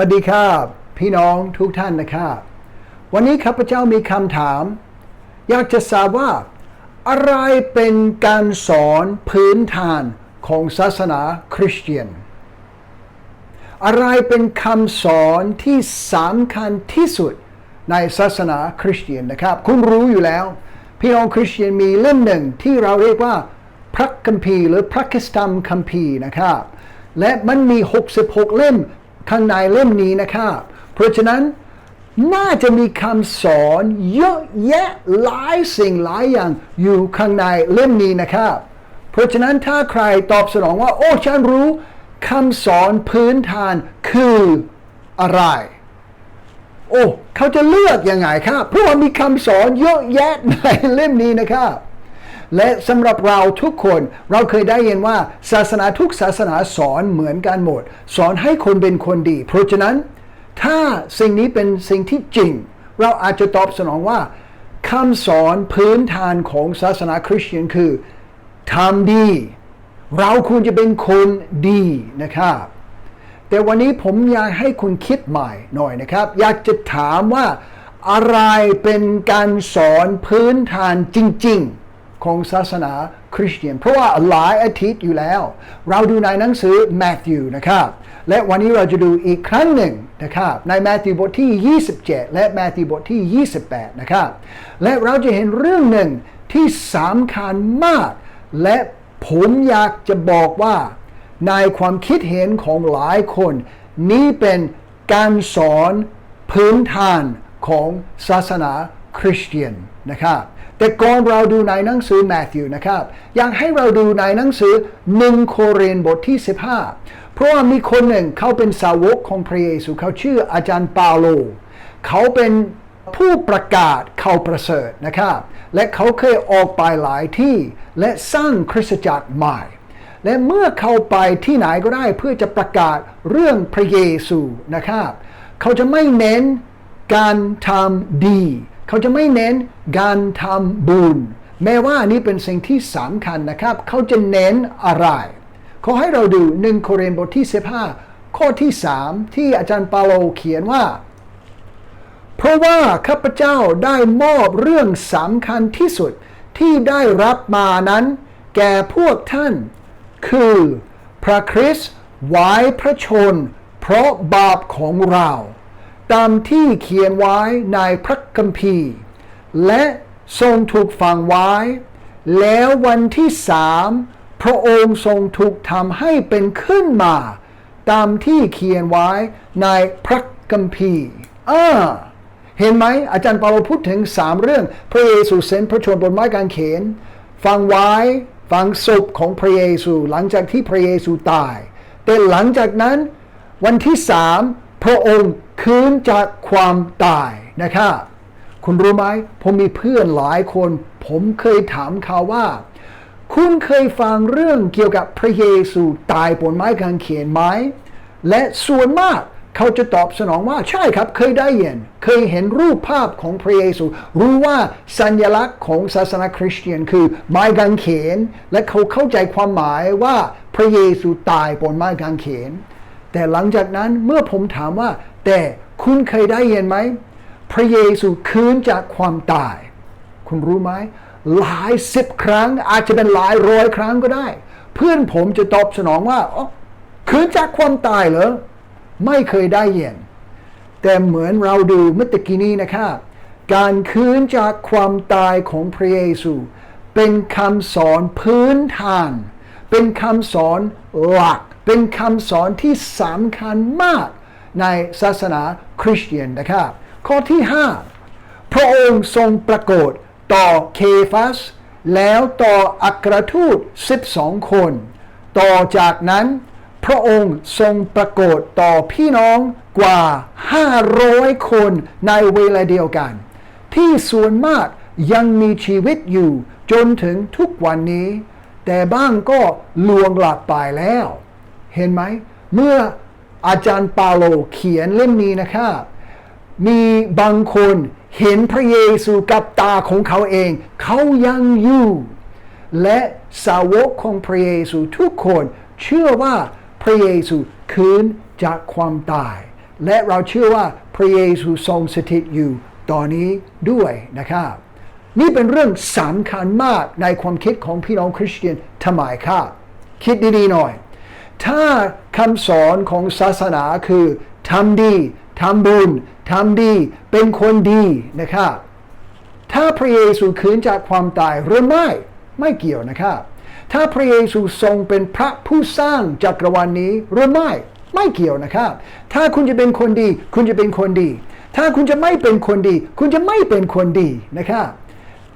วัสดีครับพี่น้องทุกท่านนะครับ วันนี้ข้าพเจ้ามีคำถาม อยากจะทราบว่า อะไรเป็นการสอนพื้นฐานของศาสนาคริสเตียน อะไรเป็นคำสอนที่สำคัญที่สุดในศาสนาคริสเตียนนะครับ คุณรู้อยู่แล้ว พี่น้องคริสเตียนมีเล่มหนึ่งที่เราเรียกว่าพระคัมภีร์หรือพระคิสตัมคัมภีร์นะครับ และมันมี 66 เล่ม ข้างในเล่มนี้นะครับ เพราะฉะนั้นน่าจะมีคำสอนเยอะแยะหลายสิ่งหลายอย่างอยู่ข้างในเล่มนี้นะครับ เพราะฉะนั้นถ้าใครตอบสนองว่า โอ้ฉันรู้คำสอนพื้นฐานคืออะไร โอ้ เขาจะเลือกยังไงครับ เพราะว่ามีคำสอนเยอะแยะในเล่มนี้นะครับ และสำหรับเราทุกคนเราเคยได้ยินว่าศาสนาทุกศาสนาสอนเหมือนกันหมด สอนให้คนเป็นคนดี เพราะฉะนั้น ถ้าสิ่งนี้เป็นสิ่งที่จริง เราอาจจะตอบสนองว่าคำสอนพื้นฐานของศาสนาคริสเตียนคือทำดี เราควรจะเป็นคนดีนะครับแต่วันนี้ผมอยากให้คุณคิดใหม่หน่อยนะครับ อยากจะถามว่าอะไรเป็นการสอนพื้นฐานจริง ๆ ของศาสนาคริสเตียน เพราะว่าหลายอาทิตย์อยู่แล้ว เราดูในหนังสือแมทธิวนะครับ และวันนี้เราจะดูอีกครั้งหนึ่งนะครับ ในแมทธิวบทที่ 27 และแมทธิวบทที่ 28 นะครับ และเราจะเห็นเรื่องหนึ่งที่สำคัญมาก และผมอยากจะบอกว่า ในความคิดเห็นของหลายคน นี่เป็นการสอนพื้นฐานของศาสนาคริสเตียนนะครับ แต่ก่อนเราดูในหนังสือแมทธิวนะครับ อยากให้เราดูในหนังสือหนึ่งโครินบทที่ 15 เพราะว่ามีคนหนึ่งเขาเป็นสาวกของพระเยซูเขาชื่ออาจารย์เปาโล เขาเป็นผู้ประกาศเขาประเสริฐนะครับ และเขาเคยออกไปหลายที่และสร้างคริสตจักรใหม่ และเมื่อเขาไปที่ไหนก็ได้เพื่อจะประกาศเรื่องพระเยซูนะครับ เขาจะไม่เน้นการทำดี เขาจะไม่เน้นการทำบุญ แม้ว่านี่เป็นสิ่งที่สำคัญนะครับ เขาจะเน้นอะไร ขอให้เราดูหนึ่งโครินธ์บทที่ 15 ข้อที่ 3 ที่อาจารย์เปาโลเขียนว่า เพราะว่าข้าพเจ้าได้มอบเรื่องสำคัญที่สุดที่ได้รับมานั้น แก่พวกท่าน คือพระคริสต์ไว้พระชน เพราะบาปของเรา ตามที่เขียนไว้ในพระคัมภีร์ และทรงถูกฝังไว้ แล้ววันที่สามพระองค์ทรงถูกทำให้เป็นขึ้นมา ตามที่เขียนไว้ในพระคัมภีร์อ่าเห็นไหมอาจารย์เปาโลพูดถึงสามเรื่อง พระเยซูเส้นพระชนบนไม้กางเขนฟังไว้ฟังศพของพระเยซู หลังจากที่พระเยซูตาย แต่หลังจากนั้นวันที่สาม พระองค์คืนจากความตายนะครับ คุณรู้ไหมผมมีเพื่อนหลายคน ผมเคยถามเขาว่า คุณเคยฟังเรื่องเกี่ยวกับพระเยซูตายบนไม้กางเขนไหมและส่วนมากเขาจะตอบสนองว่าใช่ครับ เคยได้ยินเคยเห็นรูปภาพของพระเยซู รู้ว่าสัญลักษณ์ของศาสนาคริสเตียนคือไม้กางเขน และเขาเข้าใจความหมายว่าพระเยซูตายบนไม้กางเขน แต่หลังจากนั้นเมื่อผมถามว่า แต่คุณเคยได้ยินไหม พระเยซูคืนจากความตาย คุณรู้ไหมหลายสิบครั้ง อาจจะเป็นหลายร้อยครั้งก็ได้ เพื่อนผมจะตอบสนองว่าอ๋อคืนจากความตายเหรอไม่เคยได้ยินแต่เหมือนเราดูเมื่อตกี้นี้นะครับการคืนจากความตายของพระเยซู เป็นคำสอนพื้นฐาน เป็นคำสอนหลัก เป็นคำสอนที่สำคัญมากในศาสนาคริสเตียนนะครับ ข้อที่ 5 พระองค์ทรงปรากฏต่อเคฟัส แล้วต่ออัครทูต 12 คน ต่อจากนั้นพระองค์ทรงปรากฏต่อพี่น้องกว่า 500 คนในเวลาเดียวกัน ที่ส่วนมากยังมีชีวิตอยู่จนถึงทุกวันนี้ แต่บ้างก็ลวงหลับไปแล้ว เห็นไหม เมื่ออาจารย์ปาโลเขียนเล่มนี้นะครับ มีบางคนเห็นพระเยซูกับตาของเขาเอง เขายังอยู่ และสาวกของพระเยซูทุกคนเชื่อว่าพระเยซูคืนจากความตาย และเราเชื่อว่าพระเยซูทรงสถิตอยู่ตอนนี้ด้วยนะครับ นี่เป็นเรื่องสำคัญมากในความคิดของพี่น้องคริสเตียนทำไมครับ คิดดีๆหน่อย ถ้าคำสอนของศาสนาคือทำดีทำบุญทำดี เป็นคนดีนะครับ ถ้าพระเยซูคืนจากความตายหรือไม่ไม่เกี่ยวนะครับ ถ้าพระเยซูทรงเป็นพระผู้สร้างจักรวาลนนี้หรือไม่ไม่เกี่ยวนะครับ ถ้าคุณจะเป็นคนดี คุณจะเป็นคนดี ถ้าคุณจะไม่เป็นคนดี คุณจะไม่เป็นคนดีนะครับ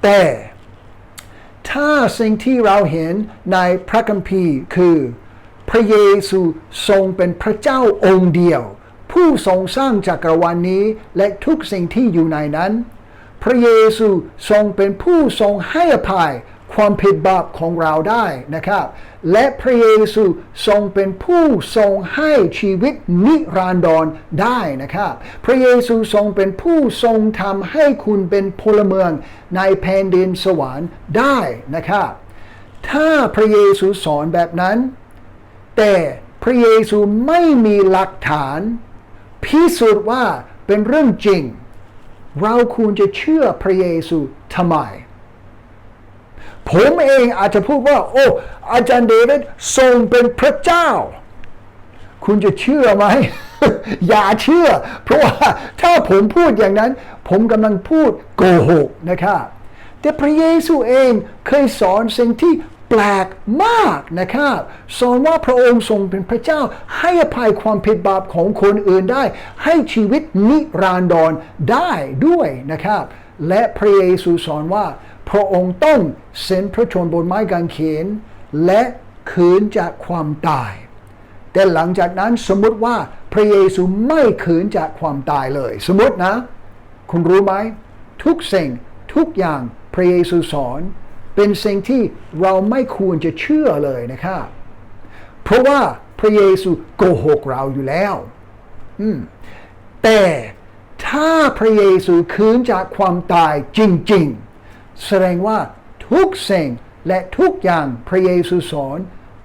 แต่ถ้าสิ่งที่เราเห็นในพระคัมภีร์คือ พระเยซูทรงเป็นพระเจ้าองค์เดียว ผู้ทรงสร้างจักรวาลนนี้และทุกสิ่งที่อยู่ในนั้น พระเยซูทรงเป็นผู้ทรงให้อภัยความผิดบาปของเราได้นะครับ และพระเยซูทรงเป็นผู้ทรงให้ชีวิตนิรันดรได้นะครับ พระเยซูทรงเป็นผู้ทรงทำให้คุณเป็นพลเมืองในแผ่นดินสวรรค์ได้นะครับ ถ้าพระเยซูสอนแบบนั้น แต่พระเยซูไม่มีหลักฐาน พิสูจน์ว่าเป็นเรื่องจริง เราควรจะเชื่อพระเยซูทำไม ผมเองอาจจะพูดว่า โอ้อาจารย์เดวิดทรงเป็นพระเจ้า คุณจะเชื่อไหม อย่าเชื่อ เพราะว่าถ้าผมพูดอย่างนั้น ผมกำลังพูดโกหกนะครับแต่พระเยซูเองเคยสอนสิ่งที่ แปลกมากนะครับสอนว่าพระองค์ทรงเป็นพระเจ้า ให้อภัยความผิดบาปของคนอื่นได้ ให้ชีวิตนิรันดรได้ด้วยนะครับ และพระเยซูสอนว่า พระองค์ต้องเส้นพระชนบนไม้กางเขน และคืนจากความตาย แต่หลังจากนั้นสมมติว่าพระเยซูไม่ขืนจากความตายเลย สมมตินะ คุณรู้ไหม ทุกสิ่งทุกอย่างพระเยซูสอน เป็นสิ่งที่เราไม่ควรจะเชื่อเลยนะครับ เพราะว่าพระเยซูโกหกเราอยู่แล้วแต่ถ้าพระเยซูคืนจากความตายจริง ๆ แสดงว่าทุกสิ่งและทุกอย่างพระเยซูสอน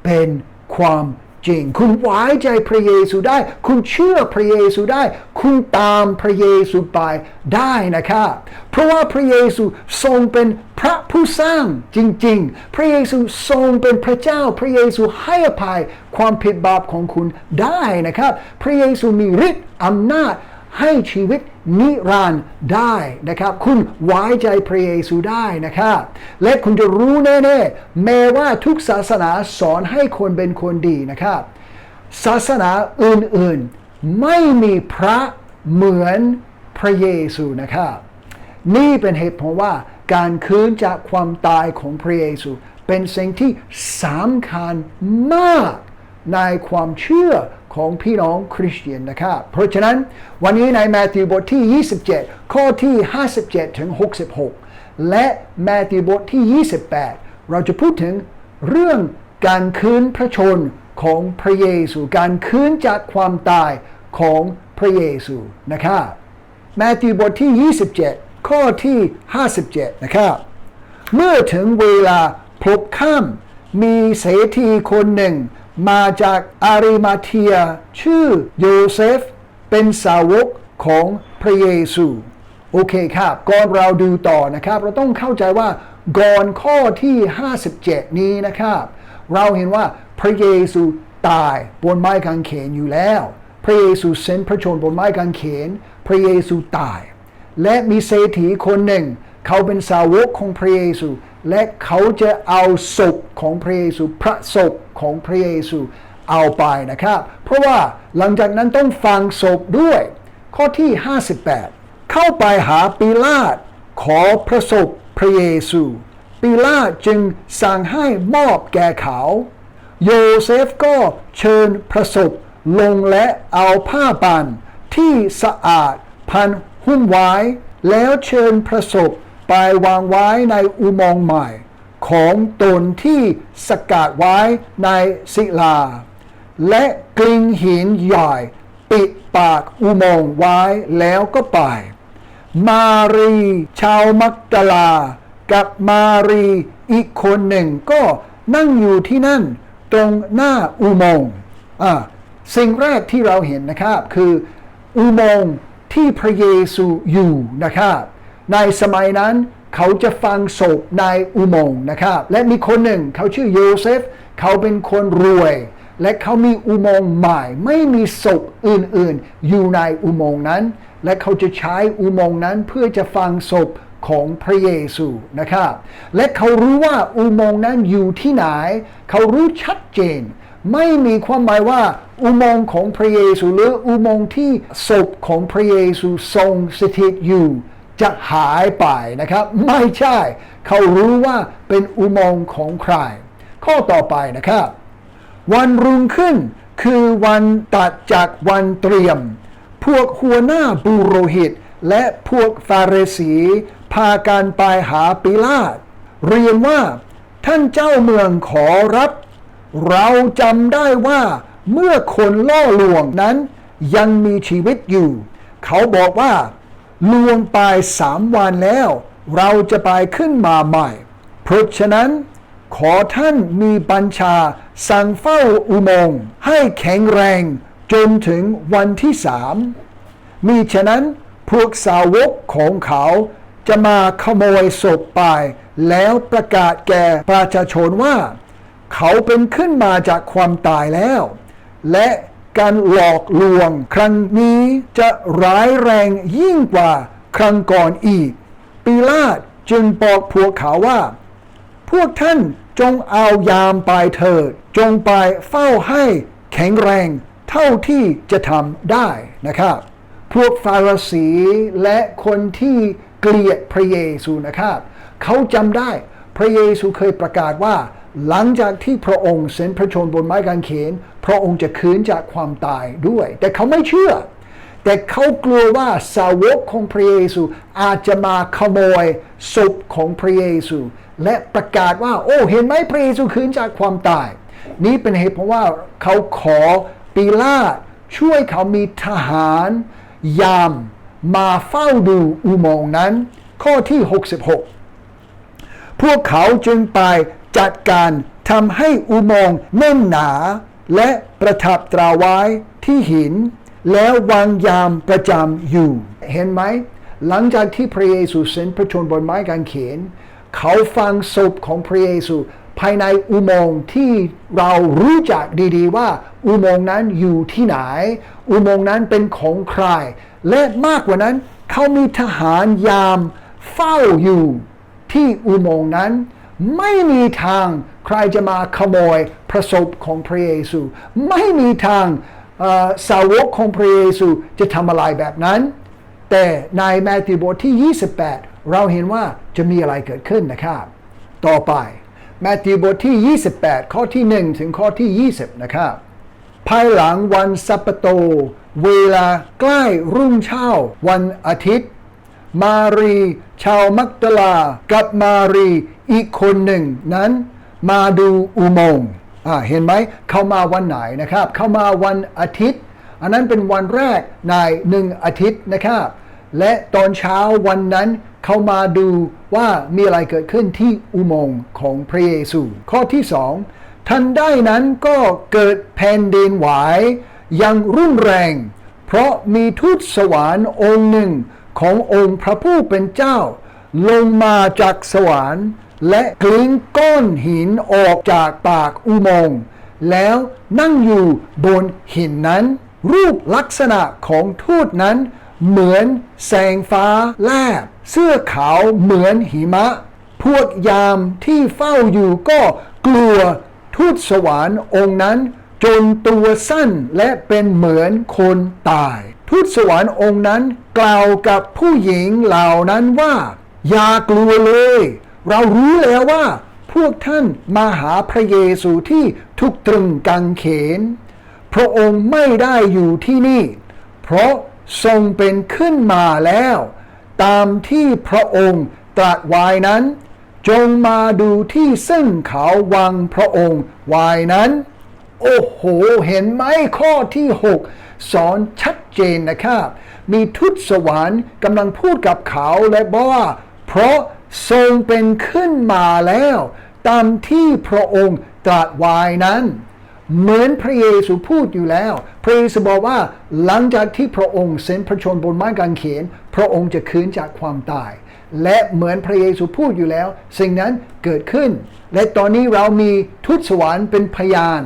เป็นความ จริง คุณไว้ใจพระเยซูได้ คุณเชื่อพระเยซูได้ คุณตามพระเยซูไปได้นะครับเพราะว่าพระเยซูทรงเป็นพระผู้สร้างจริง ๆ พระเยซูทรงเป็นพระเจ้า พระเยซูให้อภัยความผิดบาปของคุณได้นะครับ พระเยซูมีฤทธิ์อำนาจให้ชีวิต นิรันดร์ได้นะครับ คุณไว้ใจพระเยซูได้นะครับ และคุณจะรู้แน่ๆแม้ว่าทุกศาสนาสอนให้คนเป็นคนดีนะครับ ศาสนาอื่นๆ ไม่มีพระเหมือนพระเยซูนะครับ นี่เป็นเหตุผลว่าการคืนจากความตายของพระเยซู เป็นสิ่งที่สำคัญมากในความเชื่อ ของพี่น้องคริสเตียนนะครับ เพราะฉะนั้นวันนี้ในแมทธิวบทที่ 27 ข้อที่ 57 ถึง 66 และแมทธิวบทที่ 28 เราจะพูดถึงเรื่องการคืนพระชนของพระเยซู การคืนจากความตายของพระเยซูนะครับแมทธิวบทที่ 27 ข้อที่ 57 นะครับ เมื่อถึงเวลาพลบค่ำมีเศรษฐีคนหนึ่ง มาจากอาริมาเทีย ชื่อโยเซฟ เป็นสาวกของพระเยซู โอเคครับ ก่อนเราดูต่อนะครับ เราต้องเข้าใจว่าก่อนข้อที่ 57 นี้นะครับ เราเห็นว่าพระเยซูตายบนไม้กางเขนอยู่แล้ว พระเยซูเส้นพระชนบนไม้กางเขน พระเยซูตาย และมีเศรษฐีคนหนึ่ง เขาเป็นสาวกของพระเยซู และเขาจะเอาศพของพระเยซูพระศพของพระเยซูเอาไปนะครับ เพราะว่าหลังจากนั้นต้องฟังศพด้วย ข้อที่ 58 เข้าไปหาปิลาตขอพระศพพระเยซูปิลาตจึงสั่งให้มอบแก่เขา โยเซฟก็เชิญพระศพลงและเอาผ้าปันที่สะอาดพันหุ้มไว้ แล้วเชิญพระศพ ไปวางไว้ในอุโมงค์ใหม่ ของตนที่สกัดไว้ในศิลา และกลิงหินใหญ่ปิดปากอุโมงค์ไว้แล้วก็ไป มารีชาวมักดาลา กับมารีอีกคนหนึ่งก็นั่งอยู่ที่นั่นตรงหน้าอุโมงค์อ่าสิ่งแรกที่เราเห็นนะครับคืออุโมงค์ที่พระเยซูอยู่นะครับ ในสมัยนั้นเขาจะฟังศพในอุโมงค์นะครับ และมีคนหนึ่งเขาชื่อโยเซฟ เขาเป็นคนรวย และเขามีอุโมงค์ใหม่ ไม่มีศพอื่นๆ อยู่ในอุโมงค์นั้น และเขาจะใช้อุโมงค์นั้นเพื่อจะฟังศพของพระเยซูนะครับ และเขารู้ว่าอุโมงค์นั้นอยู่ที่ไหน เขารู้ชัดเจน ไม่มีความหมายว่าอุโมงค์ของพระเยซูหรืออุโมงค์ที่ศพของพระเยซูทรงสถิตอยู่ จะหายไปนะครับ ไม่ใช่ เขารู้ว่าเป็นอุโมงค์ของใคร ข้อต่อไปนะครับ วันรุ่งขึ้นคือวันตัดจากวันเตรียม พวกหัวหน้าบุโรหิต และพวกฟาเรสี พากันไปหาปิลาตเรียนว่า ท่านเจ้าเมืองขอรับ เราจำได้ว่าเมื่อคนล่อลวงนั้นยังมีชีวิตอยู่ เขาบอกว่า ลวงไปสามวันแล้ว เราจะไปขึ้นมาใหม่ เพราะฉะนั้น ขอท่านมีบัญชา สั่งเฝ้าอุโมงค์ให้แข็งแรง จนถึงวันที่สามมีฉะนั้นพวกสาวกของเขาจะมาขโมยศพไป แล้วประกาศแก่ประชาชนว่า เขาเป็นขึ้นมาจากความตายแล้ว และ การหลอกลวงครั้งนี้จะร้ายแรงยิ่งกว่าครั้งก่อนอีกปิลาตจึงบอกพวกเขาว่า พวกท่านจงเอายามไปเถิด จงไปเฝ้าให้แข็งแรงเท่าที่จะทำได้นะครับ พวกฟาริสีและคนที่เกลียดพระเยซูนะครับ เขาจำได้พระเยซูเคยประกาศว่า หลังจากที่พระองค์เส้นพระชนบนไม้กางเขน พระองค์จะคืนจากความตายด้วย แต่เขาไม่เชื่อ แต่เขากลัวว่าสาวกของพระเยซูอาจจะมาขโมยศพของพระเยซู และประกาศว่า โอ้เห็นไหมพระเยซูคืนจากความตาย นี่เป็นเหตุเพราะว่าเขาขอปิลาตช่วยเขามีทหาร ยามมาเฝ้าดูอุโมงค์นั้น ข้อที่ 66 พวกเขาจึงไป จัดการทำให้อุโมงค์แน่นหนา และประทับตราไว้ที่หิน แล้ววางยามประจำอยู่ เห็นไหม หลังจากที่พระเยซูเส้นพระชนบนไม้กางเขน เขาฟังศพของพระเยซูภายในอุโมงค์ที่เรารู้จักดีๆว่าอุโมงค์นั้นอยู่ที่ไหน อุโมงค์นั้นเป็นของใคร และมากกว่านั้นเขามีทหารยามเฝ้าอยู่ที่อุโมงค์นั้น ไม่มีทางใครจะมาขโมยพระศพของพระเยซู ไม่มีทางสาวกของพระเยซูจะทำอะไรแบบนั้น แต่ในแมทธิวบทที่ 28 เราเห็นว่าจะมีอะไรเกิดขึ้นนะครับ ต่อไปแมทธิวบทที่ 28 ข้อที่ 1 ถึงข้อที่ 20 นะครับ ภายหลังวันสัปโต เวลาใกล้รุ่งเช้าวันอาทิตย์ มารี ชาวมักตลา กับมารีอีกคนหนึ่งนั้น มาดูอุโมงค์อ่าเห็นไหมเข้ามาวันไหนนะครับ เข้ามาวันอาทิตย์ อันนั้นเป็นวันแรกในหนึ่งอาทิตย์นะครับ และตอนเช้าวันนั้นเขามาดูว่ามีอะไรเกิดขึ้นที่อุโมงค์ของพระเยซู ข้อที่สองทันได้นั้นก็เกิดแผ่นดินไหวอย่างรุนแรง เพราะมีทูตสวรรค์องค์หนึ่ง ขององค์พระผู้เป็นเจ้า ลงมาจากสวรรค์และกลิ้งก้อนหินออกจากปากอุโมงค์แล้วนั่งอยู่บนหินนั้น รูปลักษณะของทูตนั้น เหมือนแสงฟ้าแลบ เสื้อขาวเหมือนหิมะ พวกยามที่เฝ้าอยู่ก็กลัวทูตสวรรค์องค์นั้น จนตัวสั้นและเป็นเหมือนคนตาย ทูตสวรรค์องค์นั้นกล่าวกับผู้หญิงเหล่านั้นว่า อย่ากลัวเลย เรารู้แล้วว่า พวกท่านมาหาพระเยซูที่ทุกตรึงกางเขน พระองค์ไม่ได้อยู่ที่นี่ เพราะทรงเป็นขึ้นมาแล้ว ตามที่พระองค์ตรัสไว้นั้น จงมาดูที่ซึ่งเขาวางพระองค์ไว้นั้น โอ้โห เห็นไหมข้อที่ 6 สอนชัดเจนนะครับ มีทุตสวรรค์กำลังพูดกับเขาและบอกว่า เพราะทรงเป็นขึ้นมาแล้ว ตามที่พระองค์ตรัสไว้นั้น เหมือนพระเยซูพูดอยู่แล้ว พระเยซูบอกว่าหลังจากที่พระองค์เส้นพระชนบนไม้กางเขน พระองค์จะคืนจากความตาย และเหมือนพระเยซูพูดอยู่แล้ว สิ่งนั้นเกิดขึ้น และตอนนี้เรามีทูตสวรรค์เป็นพยาน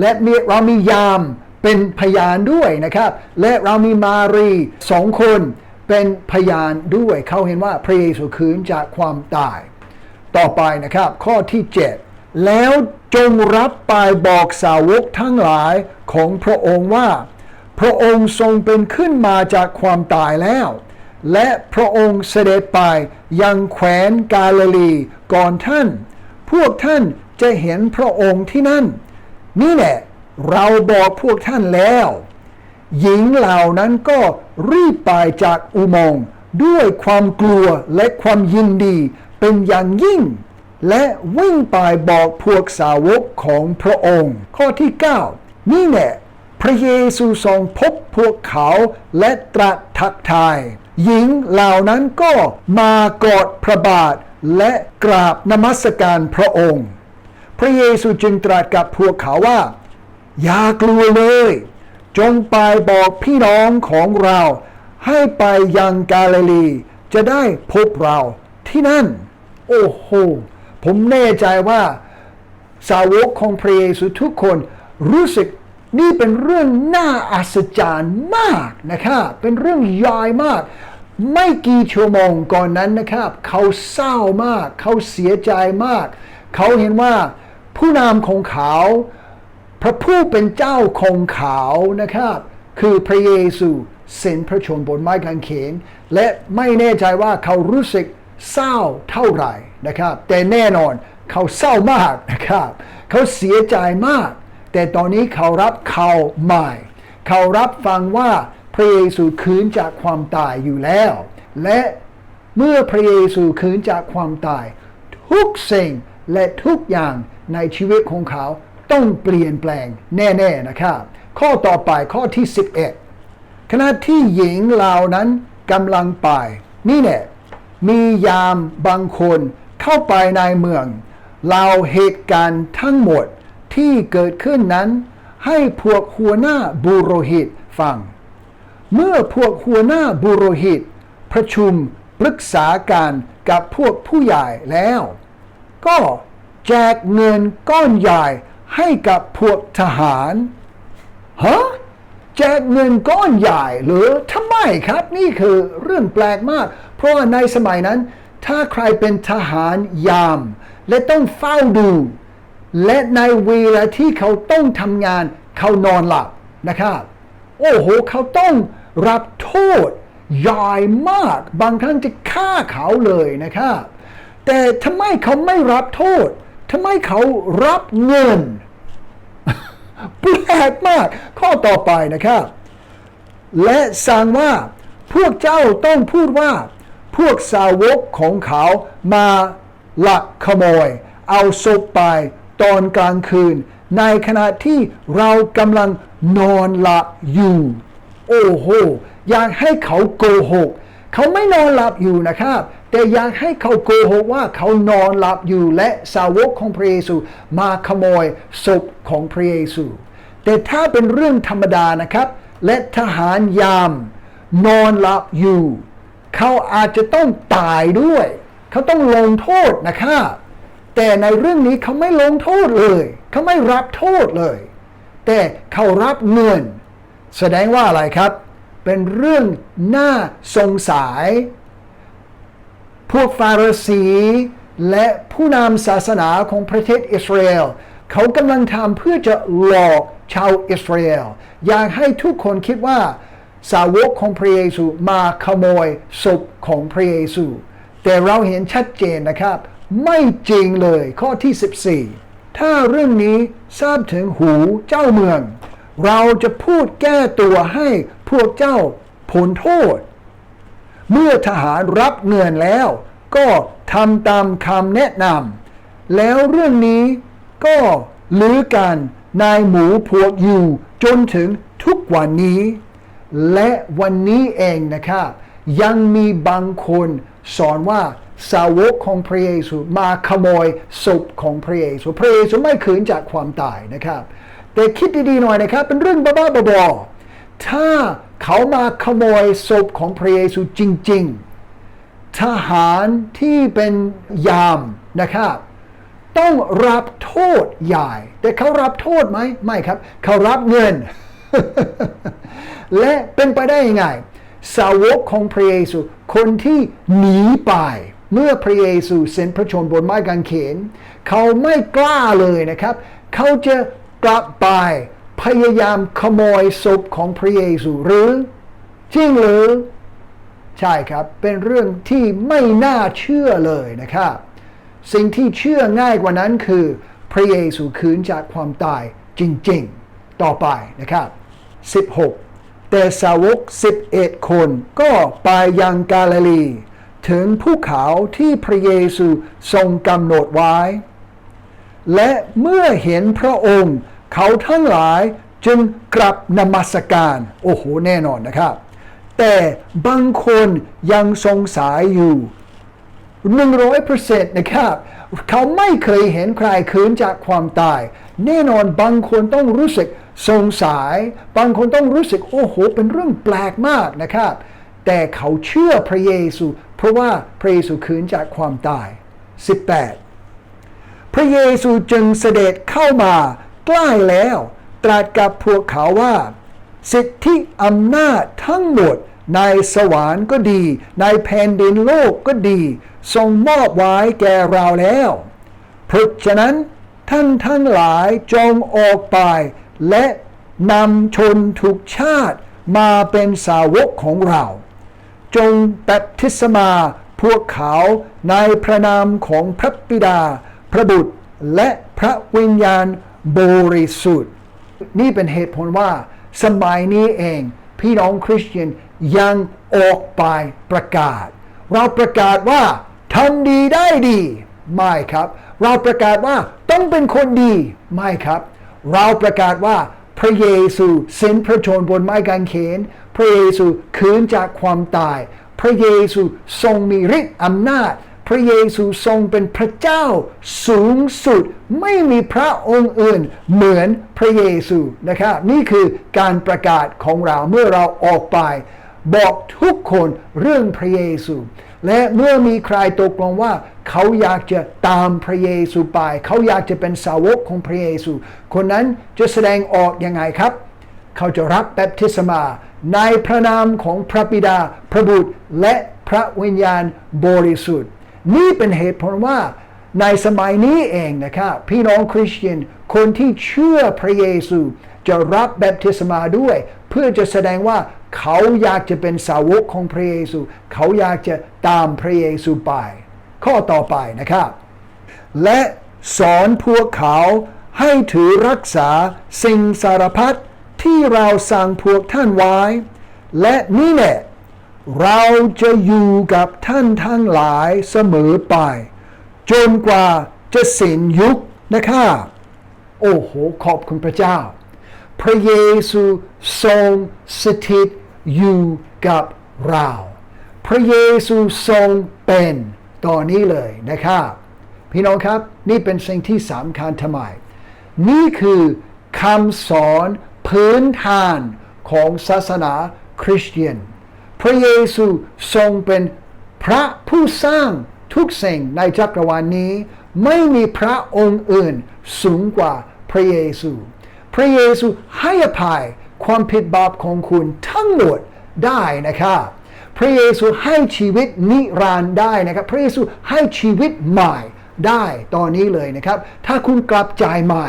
และเรามียามเป็นพยานด้วยนะครับ และเรามีมารีสองคนเป็นพยานด้วยเขาเห็นว่าพระเยซูคืนจากความตาย ต่อไปนะครับ ข้อที่ 7 แล้วจงรับไปบอกสาวกทั้งหลายของพระองค์ว่า พระองค์ทรงเป็นขึ้นมาจากความตายแล้ว และพระองค์เสด็จไปยังแควนกาลิลีก่อนท่าน พวกท่านจะเห็นพระองค์ที่นั่น นี่แหละเราบอกพวกท่านแล้ว หญิงเหล่านั้นก็รีบไปจากอุโมงค์ด้วยความกลัวและความยินดีเป็นอย่างยิ่ง และวิ่งไปบอกพวกสาวกของพระองค์ ข้อที่ 9 นี่แหละพระเยซูทรงพบพวกเขาและตรัสทักทาย หญิงเหล่านั้นก็มากอดพระบาทและกราบนมัสการพระองค์ พระเยซูจึงตรัสกับพวกเขาว่า อย่ากลัวเลย จงไปบอกพี่น้องของเรา ให้ไปยังกาลิลี จะได้พบเราที่นั่น โอ้โห ผมแน่ใจว่า สาวกของพระเยซูทุกคนรู้สึกนี่เป็นเรื่องน่าอัศจรรย์มากนะครับ เป็นเรื่องใหญ่มาก ไม่กี่ชั่วโมงก่อนนั้นนะครับ เขาเศร้ามาก เขาเสียใจมาก เขาเห็นว่า ผู้นำของเขา พระผู้เป็นเจ้าของเขานะครับ คือพระเยซูเส้นพระชนบนไม้กางเขน และไม่แน่ใจว่าเขารู้สึกเศร้าเท่าไหร่นะครับ แต่แน่นอนเขาเศร้ามากนะครับ เขาเสียใจมาก แต่ตอนนี้เขารับเขาวใหม่ เขารับฟังว่าพระเยซูคืนจากความตายอยู่แล้ว และเมื่อพระเยซูคืนจากความตาย ทุกสิ่งและทุกอย่าง ในชีวิตของเขาต้องเปลี่ยนแปลงแน่ๆนะครับ ข้อต่อไปข้อที่ 11 ขณะที่หญิงเหล่านั้นกำลังไป นี่แน่มียามบางคนเข้าไปในเมืองเล่าเหตุการณ์ทั้งหมดที่เกิดขึ้นนั้น ให้พวกหัวหน้าบุโรหิตฟัง เมื่อพวกหัวหน้าบุโรหิต ประชุมปรึกษาการกับพวกผู้ใหญ่แล้ว ก็ แจกเงินก้อนใหญ่ให้กับพวกทหารฮะแจกเงินก้อนใหญ่หรือทำไมครับ นี่คือเรื่องแปลกมาก เพราะว่าในสมัยนั้น ถ้าใครเป็นทหารยาม และต้องเฝ้าดู และในเวลาที่เขาต้องทำงาน เขานอนหลับนะครับ โอ้โห เขาต้องรับโทษใหญ่มาก บางครั้งจะฆ่าเขาเลยนะครับ แต่ทำไมเขาไม่รับโทษ ทำไมเขารับเงินแปลกมาก ข้อต่อไปนะครับ และสั่งว่า พวกเจ้าต้องพูดว่า พวกสาวกของเขามาหลักขโมย เอาศพไปตอนกลางคืน ในขณะที่เรากำลังนอนหลับอยู่ โอ้โห อยากให้เขาโกหก เขาไม่นอนหลับอยู่นะครับ แต่อยากให้เขาโกหกว่าเขานอนหลับอยู่และสาวกของพระเยซูมาขโมยศพของพระเยซู แต่ถ้าเป็นเรื่องธรรมดานะครับ และทหารยาม นอนหลับอยู่ เขาอาจจะต้องตายด้วย เขาต้องลงโทษนะครับแต่ในเรื่องนี้เขาไม่ลงโทษเลย เขาไม่รับโทษเลย แต่เขารับเงิน แสดงว่าอะไรครับ เป็นเรื่องน่าสงสัย พวกฟาริสีและผู้นำศาสนาของประเทศอิสราเอลเขากำลังทำเพื่อจะหลอกชาวอิสราเอลอยากให้ทุกคนคิดว่า สาวกของพระเยซูมาขโมยศพของพระเยซู แต่เราเห็นชัดเจนนะครับ ไม่จริงเลยข้อที่ 14 ถ้าเรื่องนี้ทราบถึงหูเจ้าเมือง เราจะพูดแก้ตัวให้พวกเจ้าพ้นโทษ เมื่อทหารรับเงินแล้ว ก็ทำตามคำแนะนำแล้วเรื่องนี้ก็ลือกันนายหมูพวกอยู่จนถึงทุกวันนี้ และวันนี้เองนะครับ ยังมีบางคนสอนว่าสาวกของพระเยซูมาขโมยศพของพระเยซูพระเยซูไม่คืนจากความตายนะครับ แต่คิดดีๆหน่อยนะครับ เป็นเรื่องบ้าๆบอๆ ถ้าเขามาขโมยศพของพระเยซูจริง ๆ ทหารที่เป็นยามนะครับ ต้องรับโทษใหญ่ แต่เขารับโทษไหมไม่ครับ เขารับเงิน และเป็นไปได้ยังไง สาวกของพระเยซู คนที่หนีไปเมื่อพระเยซูเส้นพระชนบนไม้กางเขน เขาไม่กล้าเลยนะครับ เขาจะกลับไป พยายามขโมยศพของพระเยซูหรือ จริงหรือ ใช่ครับ เป็นเรื่องที่ไม่น่าเชื่อเลยนะครับ สิ่งที่เชื่อง่ายกว่านั้นคือ พระเยซูคืนจากความตายจริงๆ ต่อไปนะครับ 16 แต่สาวก 11 คนก็ไปยังกาลิลี ถึงภูเขาที่พระเยซูทรงกำหนดไว้ และเมื่อเห็นพระองค์ เขาทั้งหลายจึงกลับนมัสการ โอ้โห แน่นอนนะครับ แต่บางคนยังสงสัยอยู่หนึ่งร้อยเปอร์เซ็นต์นะครับ เขาไม่เคยเห็นใครคืนจากความตาย แน่นอนบางคนต้องรู้สึกสงสัย บางคนต้องรู้สึกโอ้โห เป็นเรื่องแปลกมากนะครับ แต่เขาเชื่อพระเยซู เพราะว่าพระเยซูคืนจากความตาย 18 พระเยซูจึงเสด็จเข้ามา ใกล้แล้ว ตรัสกับพวกเขาว่า สิทธิอำนาจทั้งหมดในสวรรค์ก็ดี ในแผ่นดินโลกก็ดี ทรงมอบไว้แก่เราแล้วเพราะฉะนั้นท่านทั้งหลายจงออกไป และนำชนทุกชาติมาเป็นสาวกของเรา จงแบปทิศมาพวกเขาในพระนามของพระบิดา พระบุตร และพระวิญญาณ บริสุทธิ์ นี่เป็นเหตุผลว่า สมัยนี้เอง พี่น้องคริสเตียนยังออกไปประกาศ เราประกาศว่าทำดีได้ดี ไม่ครับ เราประกาศว่าต้องเป็นคนดี ไม่ครับ เราประกาศว่าพระเยซูสิ้นพระชนบนไม้กางเขน พระเยซูคืนจากความตาย พระเยซูทรงมีฤทธิ์อำนาจ พระเยซูทรงเป็นพระเจ้าสูงสุด ไม่มีพระองค์อื่นเหมือนพระเยซูนะครับนี่คือการประกาศของเราเมื่อเราออกไป บอกทุกคนเรื่องพระเยซู และเมื่อมีใครตกลงว่า เขาอยากจะตามพระเยซูไป เขาอยากจะเป็นสาวกของพระเยซู คนนั้นจะแสดงออกยังไงครับ เขาจะรับแบปทิศมาในพระนามของพระบิดาพระบุตรและพระวิญญาณบริสุทธิ์ นี่เป็นเหตุผลว่าในสมัยนี้เองนะครับพี่น้องคริสเตียนคนที่เชื่อพระเยซู จะรับแบปทิศมาด้วย เพื่อจะแสดงว่าเขาอยากจะเป็นสาวกของพระเยซู เขาอยากจะตามพระเยซูไป ข้อต่อไปนะครับ และสอนพวกเขาให้ถือรักษาสิ่งสารพัดที่เราสั่งพวกท่านไว้ และนี่แหละ เราจะอยู่กับท่านทั้งหลายเสมอไป จนกว่าจะสิ้นยุคนะครับ โอ้โห ขอบคุณพระเจ้า พระเยซูทรงสถิตอยู่กับเรา พระเยซูทรงเป็นตอนนี้เลยนะครับ พี่น้องครับนี่เป็นสิ่งที่สำคัญทำไม นี่คือคำสอนพื้นฐานของศาสนาคริสเตียน พระเยซูทรงเป็นพระผู้สร้างทุกสิ่งในจักรวาลนนี้ ไม่มีพระองค์อื่นสูงกว่าพระเยซู พระเยซูให้อภัยความผิดบาปของคุณทั้งหมดได้นะครับ พระเยซูให้ชีวิตนิรันดร์ได้นะครับ พระเยซูให้ชีวิตใหม่ได้ตอนนี้เลยนะครับ ถ้าคุณกลับใจใหม่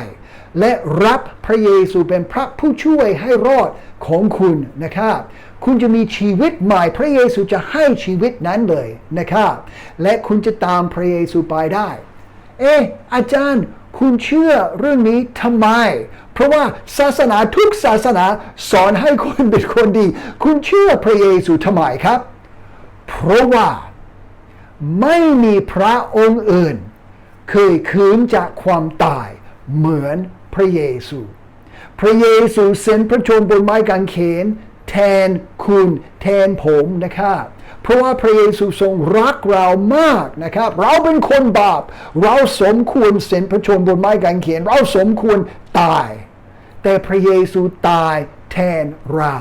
และรับพระเยซูเป็นพระผู้ช่วยให้รอดของคุณนะครับ คุณจะมีชีวิตใหม่พระเยซูจะให้ชีวิตนั้นเลยนะครับ และคุณจะตามพระเยซูไปได้ เอ๊ะอาจารย์คุณเชื่อเรื่องนี้ทำไม เพราะว่าศาสนาทุกศาสนาสอนให้คนเป็นคนดี คุณเชื่อพระเยซูทำไมครับ เพราะว่าไม่มีพระองค์อื่น เคยคืนจากความตายเหมือน พระเยซู พระเยซูเส้นพระชนบนไม้กางเขน แทนคุณแทนผมนะครับเพราะว่าพระเยซูทรงรักเรามากนะครับ เราเป็นคนบาป เราสมควรเส้นพระชนบนไม้กางเขน เราสมควรตาย แต่พระเยซูตายแทนเรา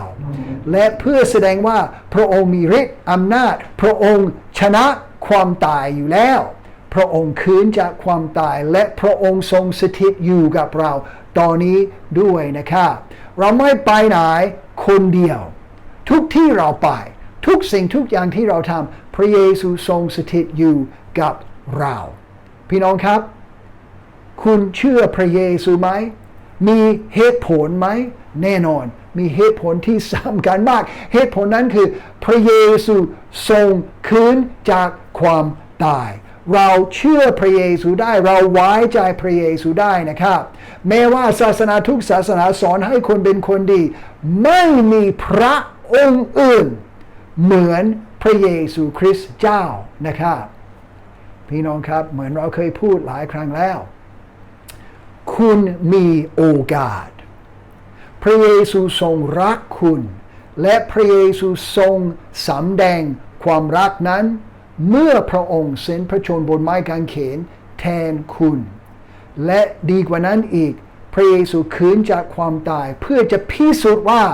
และเพื่อแสดงว่าพระองค์มีฤทธิ์อำนาจ พระองค์ชนะความตายอยู่แล้ว พระองค์คืนจากความตาย และพระองค์ทรงสถิตอยู่กับเรา ตอนนี้ด้วยนะครับ เราไม่ไปไหนคนเดียว ทุกที่เราไป ทุกสิ่งทุกอย่างที่เราทำพระเยซูทรงสถิตอยู่กับเรา พี่น้องครับ คุณเชื่อพระเยซูไหม มีเหตุผลไหม แน่นอนมีเหตุผลที่สำคัญมาก เหตุผลนั้นคือ พระเยซูทรงคืนจากความตาย เราเชื่อพระเยซูได้ เราไว้ใจพระเยซูได้นะครับ แม้ว่าศาสนาทุกศาสนาสอนให้คนเป็นคนดี ไม่มีพระองค์อื่น เหมือนพระเยซูคริสต์เจ้านะครับ พี่น้องครับเหมือนเราเคยพูดหลายครั้งแล้ว คุณมีโอกาส พระเยซูทรงรักคุณ และพระเยซูทรงสำแดงความรักนั้น เมื่อพระองค์เส้นพระชนบนไม้กางเขนแทนคุณ และดีกว่านั้นอีก พระเยซูคืนจากความตายเพื่อจะพิสูจน์ว่า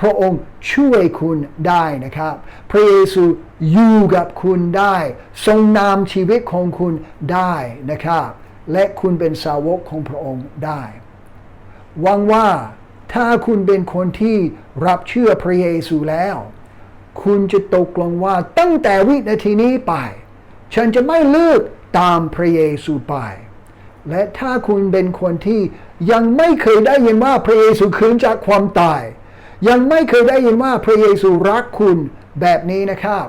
พระองค์ช่วยคุณได้นะครับ พระเยซูอยู่กับคุณได้ ทรงนำชีวิตของคุณได้นะครับ และคุณเป็นสาวกของพระองค์ได้หวังว่าถ้าคุณเป็นคนที่รับเชื่อพระเยซูแล้ว คุณจะตกลงว่าตั้งแต่วินาทีนี้ไป ฉันจะไม่เลือกตามพระเยซูไป และถ้าคุณเป็นคนที่ยังไม่เคยได้ยินว่าพระเยซูคืนจากความตาย ยังไม่เคยได้ยินว่าพระเยซูรักคุณแบบนี้นะครับ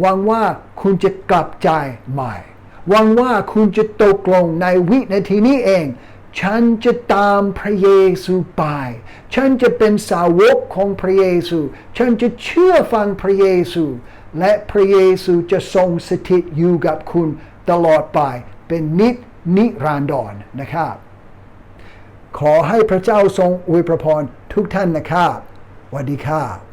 หวังว่าคุณจะกลับใจใหม่ หวังว่าคุณจะตกลงในวินาทีนี้เอง ฉันจะตามพระเยซูไป ฉันจะเป็นสาวกของพระเยซู ฉันจะเชื่อฟังพระเยซู และพระเยซูจะทรงสถิตอยู่กับคุณตลอดไป เป็นนิจนิรันดรนนะครับ ขอให้พระเจ้าทรงอวยพรทุกท่านนะครับสวัสดีครับ